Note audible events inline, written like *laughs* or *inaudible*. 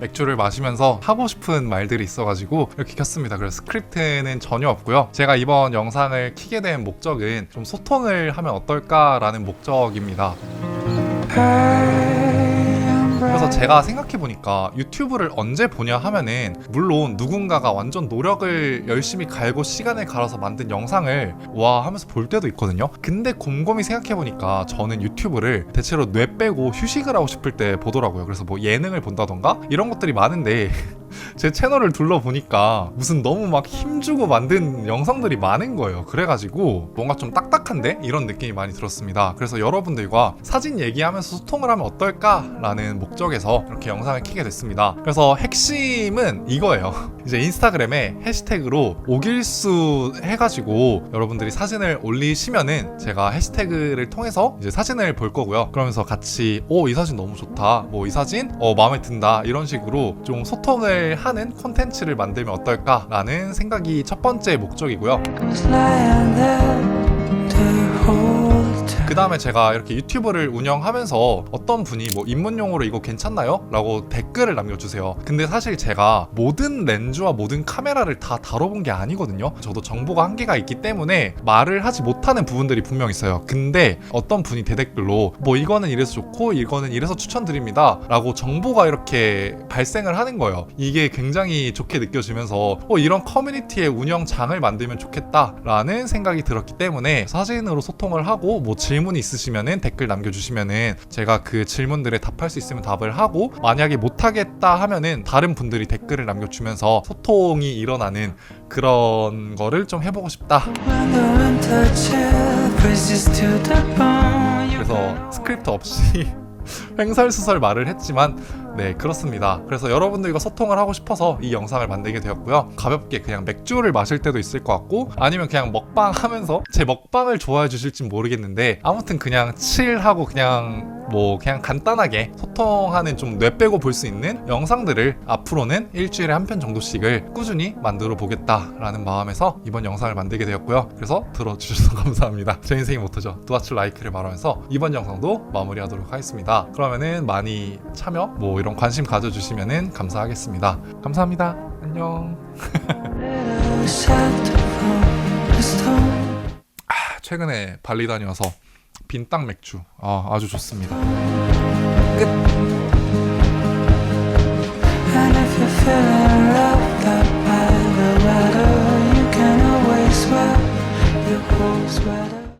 맥주를 마시면서 하고 싶은 말들이 있어가지고 이렇게 켰습니다. 그래서 스크립트는 전혀 없고요. 제가 이번 영상을 키게 된 목적은 좀 소통을 하면 어떨까라는 목적입니다. 그래서 제가 생각해보니까 유튜브를 언제 보냐 하면은 물론 누군가가 완전 노력을 열심히 갈고 시간을 갈아서 만든 영상을 와 하면서 볼 때도 있거든요. 근데 곰곰이 생각해보니까 저는 유튜브를 대체로 뇌 빼고 휴식을 하고 싶을 때 보더라고요. 그래서 뭐 예능을 본다던가 이런 것들이 많은데 *laughs* 제 채널을 둘러보니까 무슨 너무 막 힘주고 만든 영상들이 많은 거예요. 그래가지고 뭔가 좀 딱딱한데? 이런 느낌이 많이 들었습니다. 그래서 여러분들과 사진 얘기하면서 소통을 하면 어떨까라는 목적에서 이렇게 영상을 키게 됐습니다. 그래서 핵심은 이거예요. *laughs* 이제 인스타그램에 해시태그로 오길수 해가지고 여러분들이 사진을 올리시면은 제가 해시태그를 통해서 이제 사진을 볼 거고요. 그러면서 같이 오 이 사진 너무 좋다. 뭐 이 사진 어 마음에 든다. 이런 식으로 좀 소통을 하는 콘텐츠를 만들면 어떨까라는 생각이 첫 번째 목적이고요. 다음에 제가 이렇게 유튜브를 운영하면서 어떤 분이 뭐 입문용으로 이거 괜찮나요? 라고 댓글을 남겨주세요. 근데 사실 제가 모든 렌즈와 모든 카메라를 다 다뤄본 게 아니거든요. 저도 정보가 한계가 있기 때문에 말을 하지 못하는 부분들이 분명 있어요. 근데 어떤 분이 대댓글로 뭐 이거는 이래서 좋고 이거는 이래서 추천드립니다. 라고 정보가 이렇게 발생을 하는 거예요. 이게 굉장히 좋게 느껴지면서 어, 이런 커뮤니티의 운영장을 만들면 좋겠다라는 생각이 들었기 때문에 사진으로 소통을 하고 뭐 질문 이 있으시면은 댓글 남겨주시면은 제가 그 질문들에 답할 수 있으면 답을 하고 만약에 못하겠다 하면은 다른 분들이 댓글을 남겨주면서 소통이 일어나는 그런 거를 좀 해보고 싶다. 그래서 스크립트 없이 *laughs* 횡설수설 말을 했지만 네 그렇습니다 그래서 여러분들과 소통을 하고 싶어서 이 영상을 만들게 되었고요 가볍게 그냥 맥주를 마실 때도 있을 것 같고 아니면 그냥 먹방 하면서 제 먹방을 좋아해 주실진 모르겠는데 아무튼 그냥 칠하고 그냥 뭐 그냥 간단하게 소통하는 좀 뇌 빼고 볼 수 있는 영상들을 앞으로는 일주일에 한 편 정도씩을 꾸준히 만들어 보겠다라는 마음에서 이번 영상을 만들게 되었고요. 그래서 들어주셔서 *laughs* 감사합니다. 제 인생의 모토죠. 두아츠 라이크를 말하면서 이번 영상도 마무리하도록 하겠습니다. 그러면은 많이 참여, 뭐 이런 관심 가져주시면은 감사하겠습니다. 감사합니다. 안녕. stone. *laughs* 최근에 발리 다녀와서 빈땅 맥주 아, 아주 좋습니다. And